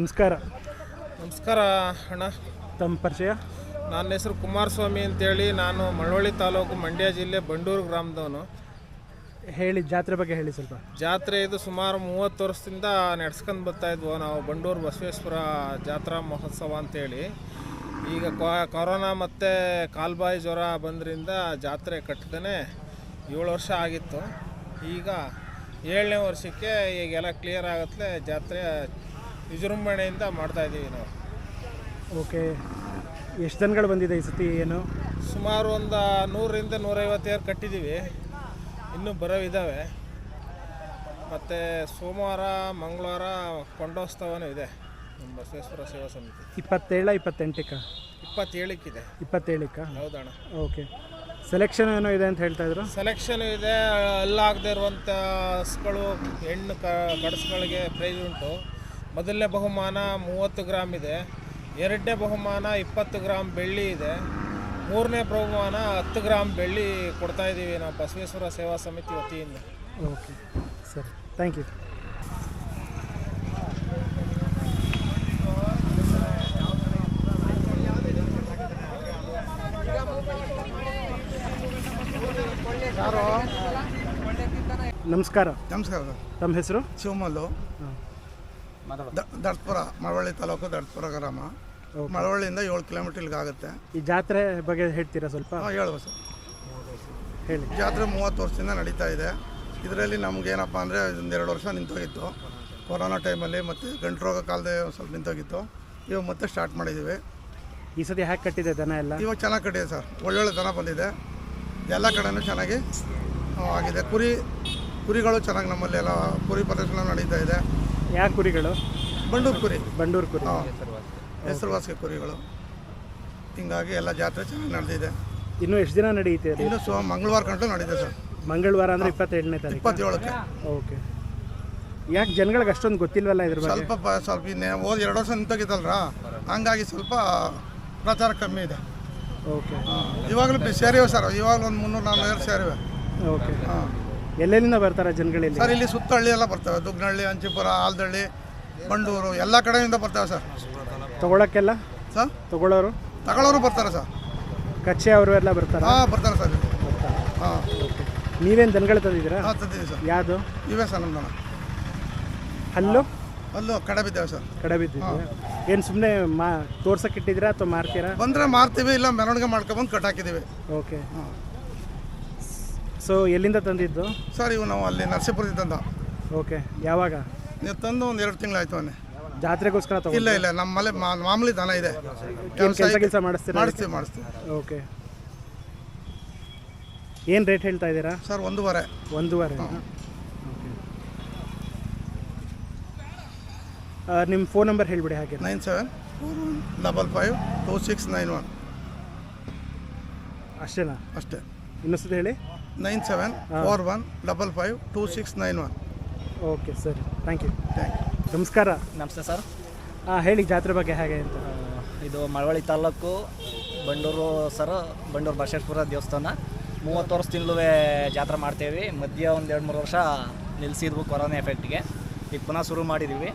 ನಮಸ್ಕಾರ. ನಮಸ್ಕಾರ ಅಣ್ಣ. ತಮ್ಮ ಪರಿಚಯ? ನನ್ನ ಹೆಸರು ಕುಮಾರಸ್ವಾಮಿ ಅಂತೇಳಿ ನಾನು ಮಳವಳ್ಳಿ ತಾಲೂಕು ಮಂಡ್ಯ ಜಿಲ್ಲೆ ಬಂಡೂರು ಗ್ರಾಮದವನು. ಹೇಳಿ ಜಾತ್ರೆ ಬಗ್ಗೆ ಹೇಳಿ ಸ್ವಲ್ಪ. ಜಾತ್ರೆ ಇದು ಸುಮಾರು ಮೂವತ್ತು ವರ್ಷದಿಂದ ನಡ್ಸ್ಕೊಂಡು ಬರ್ತಾ ಇದ್ವು ನಾವು ಬಂಡೂರು ಬಸವೇಶ್ವರ ಜಾತ್ರಾ ಮಹೋತ್ಸವ ಅಂತೇಳಿ. ಈಗ ಕೊ- ಕೊರೋನಾ ಮತ್ತು ಕಾಲ್ಬಾಯಿ ಜ್ವರ ಬಂದ್ರಿಂದ ಜಾತ್ರೆ ಕಟ್ಟದೇ ಏಳು ವರ್ಷ ಆಗಿತ್ತು. ಈಗ ಏಳನೇ ವರ್ಷಕ್ಕೆ ಈಗೆಲ್ಲ ಕ್ಲಿಯರ್ ಆಗುತ್ತೆ ಜಾತ್ರೆ ವಿಜೃಂಭಣೆಯಿಂದ ಮಾಡ್ತಾಯಿದ್ದೀವಿ ನಾವು. ಓಕೆ. ಎಷ್ಟು ಜನಗಳು ಬಂದಿದೆ ಈ ಸತಿ ಏನು? ಸುಮಾರು ಒಂದು ನೂರರಿಂದ ನೂರೈವತ್ತು ಏರ್ ಕಟ್ಟಿದ್ದೀವಿ. ಇನ್ನೂ ಬರೋವಿದ್ದಾವೆ ಮತ್ತು ಸೋಮವಾರ ಮಂಗಳವಾರ ಕೊಂಡೋತ್ಸವನೂ ಇದೆ. ನಮ್ಮ ಬಸವೇಶ್ವರ ಸೇವಾ ಸಮಿತಿ. ಇಪ್ಪತ್ತೇಳ ಇಪ್ಪತ್ತೆಂಟಕ್ಕ? ಇಪ್ಪತ್ತೇಳಕ್ಕಿದೆ. ಇಪ್ಪತ್ತೇಳಕ್ಕ? ಹೌದಣ್ಣ. ಓಕೆ. ಸೆಲೆಕ್ಷನ್ ಏನೋ ಇದೆ ಅಂತ ಹೇಳ್ತಾ ಇದ್ರು? ಸೆಲೆಕ್ಷನ್ ಇದೆ ಅಲ್ಲಾಗದೇ ಇರುವಂಥ ಹಸ್ಗಳು ಹೆಣ್ಣು ಕ ಕಡಸುಗಳಿಗೆ ಪ್ರೈಸ್ ಉಂಟು. ಮೊದಲನೇ ಬಹುಮಾನ ಮೂವತ್ತು ಗ್ರಾಮ್ ಇದೆ. ಎರಡನೇ ಬಹುಮಾನ ಇಪ್ಪತ್ತು ಗ್ರಾಮ್ ಬೆಳ್ಳಿ ಇದೆ. ಮೂರನೇ ಬಹುಮಾನ ಹತ್ತು ಗ್ರಾಮ್ ಬೆಳ್ಳಿ ಕೊಡ್ತಾ ಇದ್ದೀವಿ ನಾವು ಬಸವೇಶ್ವರ ಸೇವಾ ಸಮಿತಿ ವತಿಯಿಂದ. ಓಕೆ. ಸರಿ. ಥ್ಯಾಂಕ್ ಯು ನಮಸ್ಕಾರ. ನಮಸ್ಕಾರ. ತಮ್ಮ ಹೆಸರು? ಶಿವಮಲ್ಲು. ದಡ್ಪುರ ಮಳವಳ್ಳಿ ತಾಲೂಕು ದಡ್ಪುರ ಗ್ರಾಮ. ಮಳವಳ್ಳಿಯಿಂದ ಏಳು ಕಿಲೋಮೀಟರ್ ಇಲ್ಲಿಗೆ ಆಗುತ್ತೆ ಈ ಜಾತ್ರೆ ಬಗ್ಗೆ ಹೇಳ್ತೀರಾ ಸ್ವಲ್ಪ? ಹಾಂ ಹೇಳುವ ಸರ್. ಹೇಳಿ. ಜಾತ್ರೆ ಮೂವತ್ತು ವರ್ಷದಿಂದ ನಡೀತಾ ಇದೆ. ಇದರಲ್ಲಿ ನಮಗೇನಪ್ಪ ಅಂದರೆ ಎರಡು ವರ್ಷ ನಿಂತೋಗಿತ್ತು. ಕೊರೋನಾ ಟೈಮಲ್ಲಿ ಮತ್ತು ಗಂಟು ರೋಗ ಕಾಲದ ಸ್ವಲ್ಪ ನಿಂತೋಗಿತ್ತು. ಇವಾಗ ಮತ್ತೆ ಸ್ಟಾರ್ಟ್ ಮಾಡಿದ್ದೀವಿ ಈ ಸತಿ ಹ್ಯಾಕ್ ಕಟ್ಟಿದೆ ದನ ಎಲ್ಲ? ಇವಾಗ ಚೆನ್ನಾಗಿ ಕಟ್ಟಿದೆ ಸರ್. ಒಳ್ಳೊಳ್ಳೆ ದನ ಬಂದಿದೆ. ಎಲ್ಲ ಕಡೆನೂ ಚೆನ್ನಾಗಿ ಆಗಿದೆ. ಕುರಿ ಕುರಿಗಳು ಚೆನ್ನಾಗಿ ನಮ್ಮಲ್ಲಿ ಎಲ್ಲ ಕುರಿ ಪ್ರದರ್ಶನ ನಡೀತಾ ಇದೆ. ಯಾವ ಕುರಿಗಳು? ಬಂಡೂರು ಕುರಿ. ಬಂಡೂರು ಕುರಿ. ಹಾಂ. ಹೆಸರುವಾಸಿ ಕುರಿಗಳು. ಹಿಂಗಾಗಿ ಎಲ್ಲ ಜಾತ್ರೆ ಚೆನ್ನಾಗಿ ನಡೆದಿದೆ. ಇನ್ನು ಎಷ್ಟು ದಿನ ನಡೆಯುತ್ತೆ ಅದು? ಇನ್ನು ಸೊ ಮಂಗಳವಾರ ಕಂಡು ನಡೀದೆ ಸರ್. ಮಂಗಳವಾರ ಅಂದ್ರೆ ಇಪ್ಪತ್ತೆಂಟನೇ ತಾರೀಕು. ಇಪ್ಪತ್ತೇಳಕ್ಕೆ. ಓಕೆ. ಯಾಕೆ ಜನಗಳಿಗೆ ಅಷ್ಟೊಂದು ಗೊತ್ತಿಲ್ವಲ್ಲ ಇದ್ರ ಬಗ್ಗೆ? ಸ್ವಲ್ಪ ಪ- ಸ್ವಲ್ಪ ಇನ್ನೇ ಹೋದ ಎರಡು ವರ್ಷ ನಿಂತೋಗಿದ್ದಲ್ರ ಹಂಗಾಗಿ ಸ್ವಲ್ಪ ಪ್ರಚಾರ ಕಮ್ಮಿ ಇದೆ. ಓಕೆ. ಹಾಂ. ಇವಾಗಲೂ ಬಿ- ಸೇರಿವೆ ಸರ್. ಇವಾಗಲೂ ಒಂದು ಮುನ್ನೂರು ನಾನ್ನೂರು ಸೇರಿವೆ. ಓಕೆ. ಹಾಂ. ಎಲ್ಲೆಲ್ಲಿಂದ ಬರ್ತಾರೆ ಜನಗಳಲ್ಲಿ? ಸರ್ ಇಲ್ಲಿ ಸುತ್ತಹಳ್ಳಿ ಎಲ್ಲ ಬರ್ತವೆ. ದುಗ್ನಹಳ್ಳಿ ಅಂಚಿಪುರ ಆಲ್ದಳ್ಳಿ ಬಂಡೂರು ಎಲ್ಲ ಕಡೆಯಿಂದ ಬರ್ತವೆ ಸರ್. ತಗೊಳಕ್ಕೆಲ್ಲ? ಸರ್? ತಗೊಳ್ಳೋರು ತಗೊಳ್ಳೋರು ಬರ್ತಾರೆ ಸರ್. ಕಚ್ಚೆ ಅವರು ಎಲ್ಲ ಬರ್ತಾರೆ? ಹಾಂ ಬರ್ತಾರೆ ಸರ್. ಹಾಂ. ನೀವೇನು ದನಗಳು ತಂದಿದ್ದೀರಾ? ಹಾಂ ತಂದಿದ್ದೀವಿ ಸರ್. ಯಾವುದು ಇವೇ ಸರ್ ನಮ್ಮ ಹಲ್ಲು? ಅಲ್ಲೂ ಕಡೆ ಬಿದ್ದೇವೆ ಸರ್. ಕಡೆ ಬಿದ್ದೀವಿ ಏನು ಸುಮ್ಮನೆ ಮಾ ತೋರ್ಸಕ್ಕೆ ಇಟ್ಟಿದ್ದೀರಾ ಅಥವಾ ಮಾರ್ತೀರಾ? ಬಂದರೆ ಮಾರ್ತೀವಿ ಇಲ್ಲ ಮೆರವಣಿಗೆ ಮಾಡ್ಕೊಬಂದು ಕಟ್ಟಾಕಿದ್ದೀವಿ ಓಕೆ. ಸೊ ಎಲ್ಲಿಂದ ತಂದಿದ್ದು? ಸರ್ ಇವು ನಾವು ಅಲ್ಲಿ ನರಸೀಪುರದಿಂದ ತಂದ. ಓಕೆ ಯಾವಾಗ? ನೀವು ತಂದು ಒಂದು ಎರಡು ತಿಂಗಳಾಯ್ತು ಅವನೇ. ಜಾತ್ರೆಗೋಸ್ಕರ ತಗೋ ಇಲ್ಲ ಇಲ್ಲ ನಮ್ಮಲ್ಲಿ ಮಾಮೂಲಿ ದನ ಇದೆ. ಏನು ಕೆಲಸ ಕೆಲಸ ಮಾಡಿಸ್ತೀರಾ ಮಾಡಿಸ್ತೀವಿ ಮಾಡಿಸ್ತೀವಿ. ಓಕೆ. ಏನು ರೇಟ್ ಹೇಳ್ತಾ ಇದ್ದೀರಾ? ಸರ್ ಒಂದೂವರೆ. ಒಂದೂವರೆ. ನಿಮ್ಮ ಫೋನ್ ನಂಬರ್ ಹೇಳಿಬಿಡಿ ಹಾಗೆ. Nine seven four one double five two six nine one. ಅಷ್ಟೇನಾ? ಅಷ್ಟೇ. ಇನ್ನೊಂದ್ಸತಿ ಹೇಳಿ. Nine seven four one double five two six nine one. Okay ಸರಿ ಥ್ಯಾಂಕ್ ಯು. Thank you. ನಮಸ್ಕಾರ. ನಮಸ್ತೆ ಸರ್. ಹಾಂ ಹೇಳಿ ಜಾತ್ರೆ ಬಗ್ಗೆ ಹೇಗೆ ಅಂತ. ಇದು ಮಳವಳ್ಳಿ ತಾಲೂಕು ಬಂಡೂರು ಸರ್ ಬಂಡೂರು ಬಸವೇಶ್ವರ ದೇವಸ್ಥಾನ. ಮೂವತ್ತು ವರ್ಷದಿಂದಲೂ ಜಾತ್ರೆ ಮಾಡ್ತೇವೆ. ಮಧ್ಯ ಒಂದು ಎರಡು ಮೂರು ವರ್ಷ ನಿಲ್ಲಿಸಿದ್ವು ಕೊರೋನಾ ಎಫೆಕ್ಟ್ಗೆ ಈಗ ಪುನಃ ಶುರು ಮಾಡಿದ್ದೀವಿ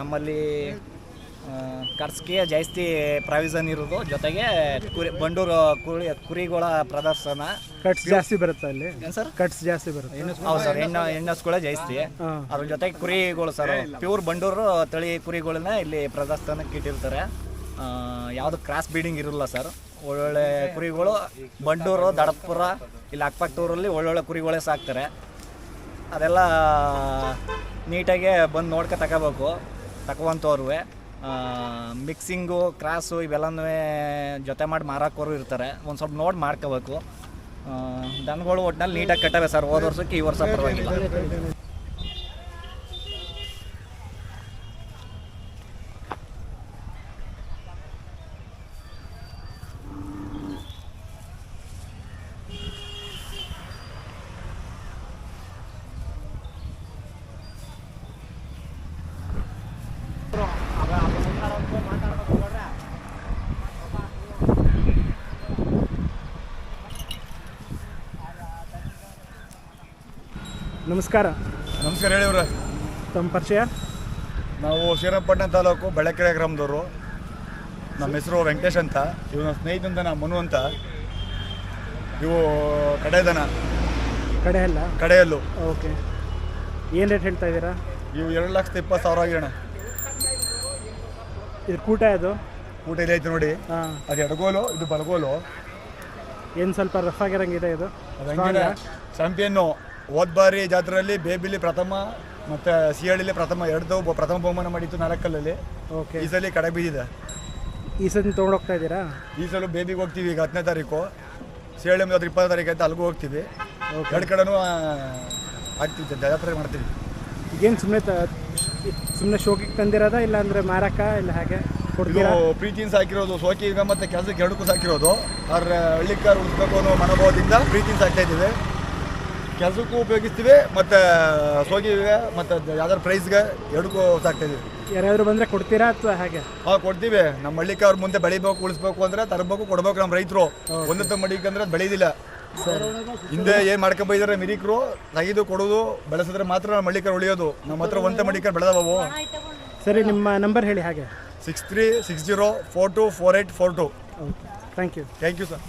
ನಮ್ಮಲ್ಲಿ ಖರ್ಚಿಗೆ ಜಾಸ್ತಿ ಪ್ರಾವಿಸನ್ ಇರೋದು. ಜೊತೆಗೆ ಕುರಿ ಬಂಡೂರು ಕುರಿ ಕುರಿಗಳ ಪ್ರದರ್ಶನ. ಕಟ್ಸ್ ಜಾಸ್ತಿ ಬರುತ್ತೆ ಅಲ್ಲಿ? ಏನು ಸರ್? ಕಟ್ಸ್ ಜಾಸ್ತಿ ಬರುತ್ತೆ? ಹೌದು ಸರ್ ಹೆಣ್ಣು ಹೆಣ್ಣಸ್ಗಳೇ ಜಾಸ್ತಿ. ಅದ್ರ ಜೊತೆಗೆ ಕುರಿಗಳು ಸರ್ ಪ್ಯೂರ್ ಬಂಡೂರು ತಳಿ ಕುರಿಗಳನ್ನ ಇಲ್ಲಿ ಪ್ರದರ್ಶನಕ್ಕೆ ಇಟ್ಟಿರ್ತಾರೆ. ಆ, ಯಾವುದು ಕ್ರಾಸ್ ಬೀಡಿಂಗ್ ಇರಲ್ಲ ಸರ್. ಒಳ್ಳೊಳ್ಳೆ ಕುರಿಗಳು ಬಂಡೂರು ದಡಪುರ ಇಲ್ಲಿ ಅಕ್ಕಪಕ್ಕದೂರಲ್ಲಿ ಒಳ್ಳೊಳ್ಳೆ ಕುರಿಗಳೇ ಸಾಕ್ತಾರೆ. ಅದೆಲ್ಲ ನೀಟಾಗೆ ಬಂದು ನೋಡ್ಕೊ ತಗೋಬೇಕು ತಗೊವಂಥವ್ರು ಮಿಕ್ಸಿಂಗು ಕ್ರಾಸು ಇವೆಲ್ಲನೂ ಜೊತೆ ಮಾಡಿ ಮಾರಾಕೋರು ಇರ್ತಾರೆ. ಒಂದು ಸ್ವಲ್ಪ ನೋಡಿ ಮಾಡ್ಕೋಬೇಕು. ದನಗಳು ಒಟ್ಟಿನಲ್ಲಿ ನೀಟಾಗಿ ಕಟ್ಟವೆ ಸರ್. ಹೋದ ವರ್ಷಕ್ಕೆ ಈ ವರ್ಷ ಪರವಾಗಿಲ್ಲ. ನಮಸ್ಕಾರ. ನಮಸ್ಕಾರ ಹೇಳಿ ಹೇಳಿವ್ರ ತಮ್ಮ ಪರಿಚಯ? ನಾವು ಶ್ರೀರಂಗಪಟ್ಟಣ ತಾಲೂಕು ಬೆಳಕೆರೆ ಗ್ರಾಮದವರು. ನಮ್ಮ ಹೆಸರು ವೆಂಕಟೇಶ್ ಅಂತ. ಇವನ ಸ್ನೇಹಿತಂತ ನಾ ಮನು ಅಂತ. ಇವು ಕಡೆದನ. ಕಡೆ ಅಲ್ಲ? ಕಡೆಯಲ್ಲು. ಓಕೆ. ಏನು ರೇಟ್ ಹೇಳ್ತಾ ಇದ್ದೀರಾ? ಇವು ಎರಡು ಲಕ್ಷದ ಇಪ್ಪತ್ತು ಸಾವಿರ ಆಗಿರೋಣ ಇದು ಕೂಟ ಅದು? ಊಟ ಇಲ್ಲಿ ಐತೆ ನೋಡಿ. ಹಾಂ. ಅದು ಎಡಗೋಲು ಇದು ಬಲಗೋಲು. ಏನು ಸ್ವಲ್ಪ ರಫ್ ಆಗಿರಂಗಿದೆ ಇದು? ಚಾಂಪಿಯನ್ನು ಹೋದ ಬಾರಿ ಜಾತ್ರೆಯಲ್ಲಿ ಬೇಬಿಲಿ ಪ್ರಥಮ ಮತ್ತು ಸಿಹಳ್ಳಿಲಿ ಪ್ರಥಮ ಎರಡು ಪ್ರಥಮ ಬಹುಮಾನ ಮಾಡಿತ್ತು ನಾಲ್ಕಲ್ಲಲ್ಲಿ. ಓಕೆ. ಈ ಸಲ ಕಡೆ ಬಿದ್ದಿದೆ. ಈ ಸಲ ತೊಗೊಂಡೋಗ್ತಾ ಇದ್ದೀರಾ? ಈ ಸಲ ಬೇಬಿಗೆ ಹೋಗ್ತೀವಿ ಈಗ ಹತ್ತನೇ ತಾರೀಕು. ಸಿಹಳ್ಳಿ ಮತ್ತು ಇಪ್ಪತ್ತನೇ ತಾರೀಕು ಅಂತ ಅಲ್ಲಿಗೂ ಹೋಗ್ತೀವಿ. ಎರಡು ಕಡೆನೂ ಆಗ್ತಿದ್ದೆ ಜಾತ್ರೆ ಮಾಡ್ತೀವಿ. ಈಗೇನು ಸುಮ್ಮನೆ ಸುಮ್ಮನೆ ಶೋಕಿಗೆ ತಂದಿರೋದಾ ಇಲ್ಲ ಅಂದರೆ ಮಾರಕ ಇಲ್ಲ ಹಾಗೆ ಕೊಡ್ತೀರಾ? ಪ್ರೀತಿಯಿಂದ ಸಾಕಿರೋದು ಸೋಕಿ ಮತ್ತು ಮತ್ತೆ ಕೆಲಸಕ್ಕೆ ಎರಡಕ್ಕೂ ಸಾಕಿರೋದು. ಅವ್ರ ಹಳ್ಳಿಕಾರ ಉಳಿಸ್ಬೇಕು ಅನ್ನೋ ಮನೋಭಾವದಿಂದ ಪ್ರೀತಿಯಿಂದ ಸಾಕ್ತಾ ಇದ್ದೀವಿ. ಕೆಲಸಕ್ಕೂ ಉಪಯೋಗಿಸ್ತೀವಿ ಮತ್ತು ಸೋಗಿಗೆ ಮತ್ತು ಯಾವ್ದಾದ್ರು ಪ್ರೈಸ್ಗೆ ಎರಡಕ್ಕೂ ಸಾಕ್ತಾ ಇದೀವಿ. ಯಾರಾದರೂ ಬಂದರೆ ಕೊಡ್ತೀರಾ ಅಥವಾ ಹಾಗೆ? ಹಾ ಕೊಡ್ತೀವಿ. ನಮ್ಮ ಹಳ್ಳಿಕಾರ್ ಮುಂದೆ ಬೆಳಿಬೇಕು ಉಳಿಸ್ಬೇಕು ಅಂದ್ರೆ ತರಬೇಕು ಕೊಡ್ಬೇಕು ನಮ್ಮ ರೈತರು. ಒಂದತ್ತ ಮಡಿಕಂದ್ರೆ ಬೆಳೆಯೋದಿಲ್ಲ ಹಿಂದೆ ಏನು ಮಾಡ್ಕೊಂಡ್ ಬೈದಾರೆ ಮಿರಿಕರು ತೆಗೆದು ಕೊಡೋದು ಬೆಳೆಸಿದ್ರೆ ಮಾತ್ರ ನಮ್ಮ ಹಳ್ಳಿಕಾರ್ ಉಳಿಯೋದು. ನಮ್ಮ ಹತ್ರ ಒಂದೇ ಮಡಿಕಾರ್ ಬೆಳೆದವು. ಸರಿ ನಿಮ್ಮ ನಂಬರ್ ಹೇಳಿ ಹಾಗೆ. Six three six zero four two four eight four two thank you thank you sir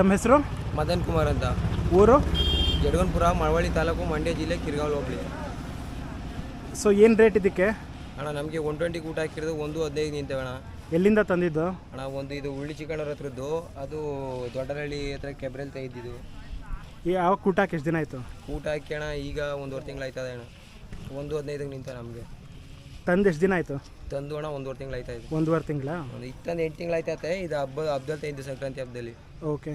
ತಮ್ಮ ಹೆಸರು? ಮದನ್ ಕುಮಾರ್ ಅಂತ. ಊರು? ಜಡಗನ್ಪುರ ಮಳವಳ್ಳಿ ತಾಲೂಕು ಮಂಡ್ಯ ಜಿಲ್ಲೆ ಕಿರ್ಗಾವ್ ಹೋಗ್ಲಿ ಸೊ ಏನು ರೇಟ್ ಇದಕ್ಕೆ? ಅಣ್ಣ ನಮಗೆ ಒನ್ ಟ್ವೆಂಟಿ ಊಟ ಹಾಕಿರೋದು ಒಂದು ಹದಿನೈದು ನಿಂತೇವೆ ಅಣ್ಣ. ಎಲ್ಲಿಂದ ತಂದಿದ್ದು? ಅಣ್ಣ ಒಂದು ಇದು ಉಳ್ಳಿ ಚಿಕ್ಕಣ್ಣವ್ರ ಹತ್ರದ್ದು. ಅದು ದೊಡ್ಡರಳ್ಳಿ ಹತ್ರ ಕೆಬ್ರೆಲ್ ತೆಗೆದಿದ್ದು. ಈ ಯಾವ ಹಾಕಿ ಎಷ್ಟು ದಿನ ಆಯಿತು? ಊಟ ಹಾಕಿ ಅಣ್ಣ ಈಗ ಒಂದುವರೆ ತಿಂಗಳು ಆಯ್ತದೆ ಅಣ್ಣ. ಒಂದು ಹದಿನೈದಕ್ಕೆ ನಿಂತ ನಮಗೆ. ತಂದು ಎಷ್ಟು ದಿನ ಆಯಿತು? ತಂದು ಅಣ್ಣ ಒಂದೂವರೆ ತಿಂಗಳು ಆಯ್ತಾ ಇದೆ. ಒಂದೂವರೆ ತಿಂಗಳ? ಒಂದು ಇತ್ತಂದು ಎಂಟು ತಿಂಗಳು ಇದು ಹಬ್ಬ ಹಬ್ಬದಲ್ಲಿ ತೆಗೆದು ಸಂಕ್ರಾಂತಿ ಹಬ್ಬದಲ್ಲಿ. ಓಕೆ.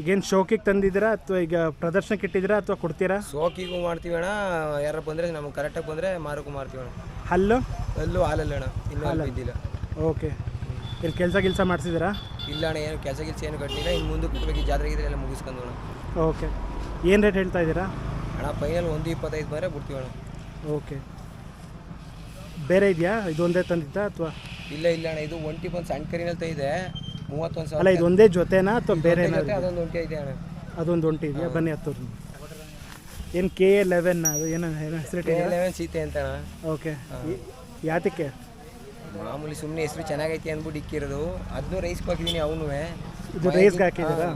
ಈಗೇನು ಶೋಕಿಗೆ ತಂದಿದ್ದೀರಾ ಅಥವಾ ಈಗ ಪ್ರದರ್ಶನಕ್ಕೆ ಇಟ್ಟಿದ್ದೀರಾ ಅಥವಾ ಕೊಡ್ತೀರಾ? ಶೋಕಿಗೂ ಮಾಡ್ತೀವಿ ಅಣ್ಣ. ಯಾರು ಬಂದರೆ ನಮಗೆ ಕರೆಕ್ಟಾಗಿ ಬಂದರೆ ಮಾರಕ್ಕೂ ಮಾಡ್ತೀವಿ ಅಣ್ಣ. ಹಲ್ಲು? ಅಲ್ಲೂ ಹಾಲಲ್ಲ ಅಣ್ಣ. ಇನ್ನೂ ಹಾಲು ಇದ್ದಿಲ್ಲ ಓಕೆ. ಇಲ್ಲಿ ಕೆಲಸ ಕೆಲಸ ಮಾಡಿಸಿದ್ದೀರಾ? ಇಲ್ಲ ಅಣ್ಣ ಏನು ಕೆಲಸ ಕೆಲಸ ಏನು ಕಟ್ಟಿಲ್ಲ ಇನ್ನು ಮುಂದೆ ಕೊಡ್ಬೇಕು ಜಾತ್ರೆ ಇದ್ರೆ ಎಲ್ಲ ಮುಗಿಸ್ಕೊಂಡು ಅಣ್ಣ ಓಕೆ. ಏನು ರೇಟ್ ಹೇಳ್ತಾ ಇದ್ದೀರಾ? ಅಣ್ಣ ಫೈನಲ್ ಒಂದು ಇಪ್ಪತ್ತೈದು ಬಂದರೆ ಬಿಡ್ತೀವಿ ಅಣ್ಣ. ಓಕೆ. ಬೇರೆ ಇದೆಯಾ? ಇದು ಒಂದೇ ತಂದಿದ್ದ ಅಥವಾ? ಇಲ್ಲ ಇಲ್ಲ ಅಣ್ಣ ಇದು ಒಂಟಿ ಬಂದು ಸಣ್ಣ ಕರಿನಲ್ಲಿ ಇದೆ. ಮೂವತ್ತೊಂದು ಅಲ್ಲ ಸಾವಿರ ಇದು ಒಂದೇ ಜೊತೆನಾ ಅಥವಾ ಬೇರೆ ಅದೊಂದು ಒಂಟಿ ಇದೆ ಅಣ್ಣ. ಅದೊಂದು ಒಂಟಿ ಇದೆಯಾ? ಬನ್ನಿ ಹತ್ತೂರು ಏನು ಕೆ ಎ ಲೆವೆನ್ ಅದು ಏನು ಏನು ಹೆಸರಿಟ್ಟಿದ್ದೀರಾ ಲೆವೆನ್ ಸೀತೆ ಅಂತ ಅಣ್ಣ. ಓಕೆ. ಯಾತಕ್ಕೆ? ಮಾಮೂಲಿ ಸುಮ್ಮನೆ ಹೆಸರು ಚೆನ್ನಾಗೈತಿ ಅಂದ್ಬಿಟ್ಟು ಇಕ್ಕಿರೋದು. ಅದನ್ನೂ ರೈಸ್ ಹಾಕಿದ್ದೀನಿ ಅವನು ಇದು ರೈಸ್ಗೆ ಹಾಕಿದ್ದೀರಾ?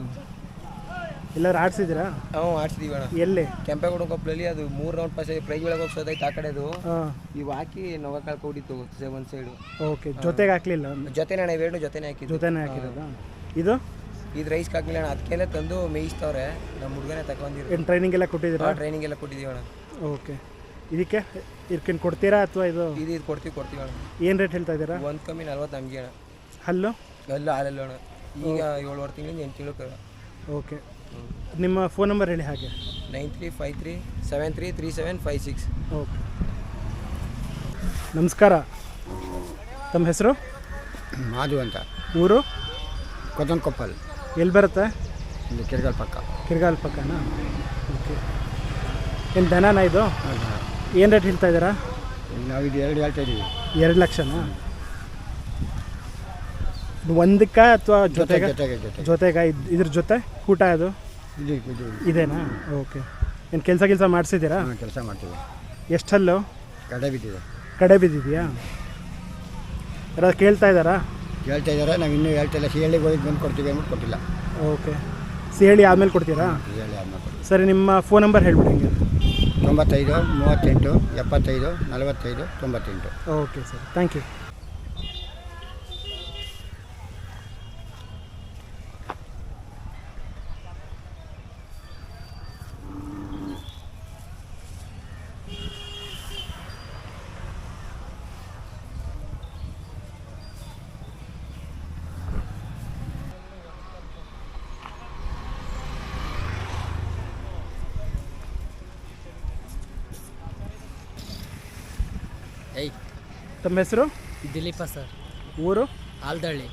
ಎಲ್ಲರೂ ಆಡ್ಸಿದ್ದೀರಾ? ಹ್ಞೂ ಆಡ್ಸಿದೀವಿ ಅಣ್ಣ. ಎಲ್ಲಿ? ಕೆಂಪೇಗೌಡ ಕೊಪ್ಪಲಲ್ಲಿ ಅದು ಮೂರು ರೌಂಡ್ ಪಾಸ್ ಪ್ರೈಸ್ ಒಳಗೆ ಹೋಗಿ ಸೋದೈತೆ ಆ ಕಡೆದು. ಹಾಂ. ಇವು ಹಾಕಿ ನೊಗ ಕಳ್ಕೊಂಡಿತ್ತು ಒಂದು ಸೈಡು ಓಕೆ ಜೊತೆಗೆ ಹಾಕ್ಲಿಲ್ಲ ಜೊತೆನೇ ಅಣ್ಣ ಇವೆರಡು ಜೊತೆನೇ ಹಾಕಿದ್ದು. ಜೊತೆನೇ ಹಾಕಿರೋದಾ? ಇದು? ಇದು ರೈಸ್ ಹಾಕ್ಲಿಲ್ಲ ಅಣ್ಣ. ಅದಕ್ಕೆಲ್ಲ ತಂದು ಮೇಯಿಸ್ತವ್ರೆ ನಮ್ಮ ಹುಡುಗನೇ ತಗೊಂಡಿರೋ ಏನು ಟ್ರೈನಿಂಗ್ ಎಲ್ಲ ಕೊಟ್ಟಿದ್ದೀರಾ? ಟ್ರೈನಿಂಗ್ ಎಲ್ಲ ಕೊಟ್ಟಿದ್ದೀವಿ ಅಣ್ಣ. ಓಕೆ ಇದಕ್ಕೆ ಇದಕ್ಕೇನು ಕೊಡ್ತೀರಾ ಅಥವಾ ಇದು? ಇದು ಇದು ಕೊಡ್ತೀವಿ ಕೊಡ್ತೀವಿ ಅಣ್ಣ. ಏನು ರೇಟ್ ಹೇಳ್ತಾ ಇದ್ದೀರಾ? ಒಂದು ಕಮ್ಮಿ ನಲ್ವತ್ತು ನಮಗೆ ಅಣ್ಣ. ಹಲ್ಲು? ಅಲ್ಲ ಹಾಲಲ್ಲ ಅಣ್ಣ. ಈಗ ಏಳುವರೆ ತಿಂಗಳಿಂದ ಎಂಟು ತಿಂಗಳು ಓಕೆ ನಿಮ್ಮ ಫೋನ್ ನಂಬರ್ ಹೇಳಿ ಹಾಗೆ. Nine three five three seven three three seven five six. Okay. ನಮಸ್ಕಾರ. ತಮ್ಮ ಹೆಸರು? ಮಾಧು ಅಂತ. ಊರು? ಕೊಪ್ಪಲ್ ಎಲ್ಲಿ ಬರುತ್ತೆ? ಇಲ್ಲಿ ಕಿರ್ಗಾಲ್ ಪಕ್ಕ. ಕಿರ್ಗಾಲ್ ಪಕ್ಕನಾ? ಓಕೆ. ಏನು ದನನಾ ಇದು? ಏನು ರೇಟ್ ಹೇಳ್ತಾ ಇದ್ದೀರಾ? ನಾವು ಇದು ಎರಡು ಹೇಳ್ತಾ ಇದ್ದೀವಿ. ಎರಡು ಲಕ್ಷನಾ? ಒಂದಕ್ಕ ಅಥವಾ ಜೊತೆಗೆ? ಜೊತೆಗೆ ಜೊತೆ ಜೊತೆಗ. ಇದ್ರ ಜೊತೆ ಊಟ ಅದು? ಇದು ಇದು ಇದೇನಾ? ಓಕೆ. ಏನು ಕೆಲಸ ಕೆಲಸ ಮಾಡಿಸಿದ್ದೀರಾ? ಕೆಲಸ ಮಾಡ್ತೀವಿ. ಎಷ್ಟು ಹಲ್ಲು? ಕಡೆ ಬಿದ್ದಿದೆ. ಕಡೆ ಬಿದ್ದಿದೆಯಾ? ಯಾರಾದ್ರು ಕೇಳ್ತಾ ಇದ್ದಾರಾ? ಹೇಳ್ತಾ ಇದ್ದಾರೆ. ನಾವು ಇನ್ನೂ ಹೇಳ್ತಾ ಇಲ್ಲ. ಸಿ ಹಳ್ಳಿಗೆ ಹೋಗಿ ಬಂದು ಕೊಡ್ತೀವಿ ಅಂದ್ಬಿಟ್ಟು ಕೊಟ್ಟಿಲ್ಲ. ಓಕೆ. ಸಿಹಳಿ ಆದಮೇಲೆ ಕೊಡ್ತೀರಾ? ಸಿ ಹಳ್ಳಿ ಆದ್ಮೇಲೆ ಕೊಡ್ತೀವಿ. ಸರಿ ನಿಮ್ಮ ಫೋನ್ ನಂಬರ್ ಹೇಳ್ಬಿಡಿ ಹಿಂಗೆ. ತೊಂಬತ್ತೈದು ಮೂವತ್ತೆಂಟು ಎಪ್ಪತ್ತೈದು ನಲವತ್ತೈದು ತೊಂಬತ್ತೆಂಟು. Okay sir. Thank you. ತಮ್ಮ ಹೆಸರು? ದಿಲೀಪ ಸರ್. ಊರು? ಆಲ್ದಳ್ಳಿ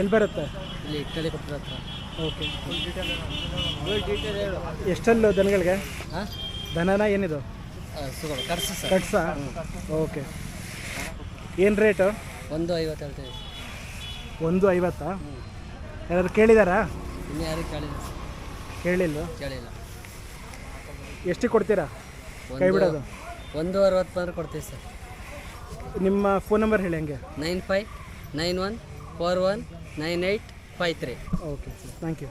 ಎಲ್ಲಿ ಬರುತ್ತೆ? ಇಲ್ಲಿ ಇಟ್ಟಳ್ಳಿ ಕೊಪ್ಪಳ ಹತ್ರ. ಓಕೆ. ಎಷ್ಟಲ್ಲು ದನಗಳಿಗೆ? ಹಾಂ? ದನನ ಏನಿದು? ಸುಗಮ ಕಟ್ಸ ಸರ್. ಕಟ್ಸ ಓಕೆ. ಏನು ರೇಟು? ಒಂದು ಐವತ್ತು ಹೇಳ್ತೀವಿ. ಒಂದು ಐವತ್ತಾ? ಯಾರಾದ್ರು ಕೇಳಿದಾರಾ? ಇನ್ನು ಯಾರು ಕೇಳಿಲ್ಲ ಸರ್. ಕೇಳಿಲ್ಲ? ಕೇಳಿಲ್ಲ. ಎಷ್ಟಿಗೆ ಕೊಡ್ತೀರಾ? ಕೈ ಬಿಡೋದು ಒಂದು ಅರವತ್ತು ಬಂದ್ರೆ ಕೊಡ್ತೀವಿ ಸರ್. ನಿಮ್ಮ ಫೋನ್ ನಂಬರ್ ಹೇಳಿ ಹಂಗೆ. Nine five nine one four one nine eight five three. Okay sir thank you